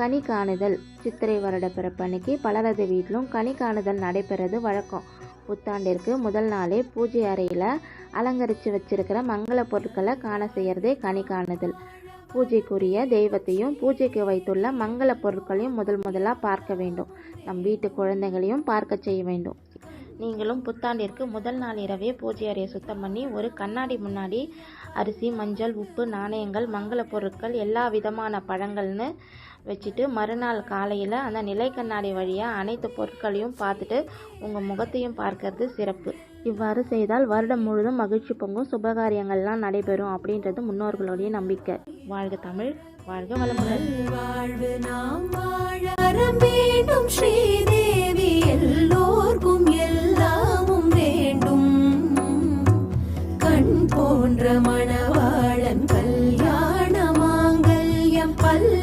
கனி காணுதல். சித்திரை வருட பிறப்பன்னைக்கு பலரது வீட்டிலும் கனி காணுதல் நடைபெறது வழக்கம். புத்தாண்டிற்கு முதல் நாளே பூஜை அறையில் அலங்கரித்து வச்சிருக்கிற மங்கள பொருட்களை காண செய்கிறதே கனி காணுதல். பூஜைக்குரிய தெய்வத்தையும் பூஜைக்கு வைத்துள்ள மங்கள பொருட்களையும் முதல் முதலாக பார்க்க வேண்டும். நம் வீட்டு குழந்தைகளையும் பார்க்க செய்ய வேண்டும். நீங்களும் புத்தாண்டிற்கு முதல் நாள் இரவே பூஜை அறையை சுத்தம் பண்ணி ஒரு கண்ணாடி முன்னாடி அரிசி மஞ்சள் உப்பு நாணயங்கள் மங்கள பொருட்கள் எல்லா விதமான பழங்கள்னு வச்சுட்டு மறுநாள் காலையில் அந்த நிலை கண்ணாடி வழியாக அனைத்து பொருட்களையும் பார்த்துட்டு உங்கள் முகத்தையும் பார்க்கறது சிறப்பு. இவ்வாறு செய்தால் வருடம் முழுதும் மகிழ்ச்சி பொங்கும் சுபகாரியங்கள்லாம் நடைபெறும் அப்படின்றது முன்னோர்களுடைய நம்பிக்கை. வாழ்க தமிழ் வாழ்க வளமுடன். வாழ்வு நாம் வாழ வேண்டும் கண் போன்ற மணவா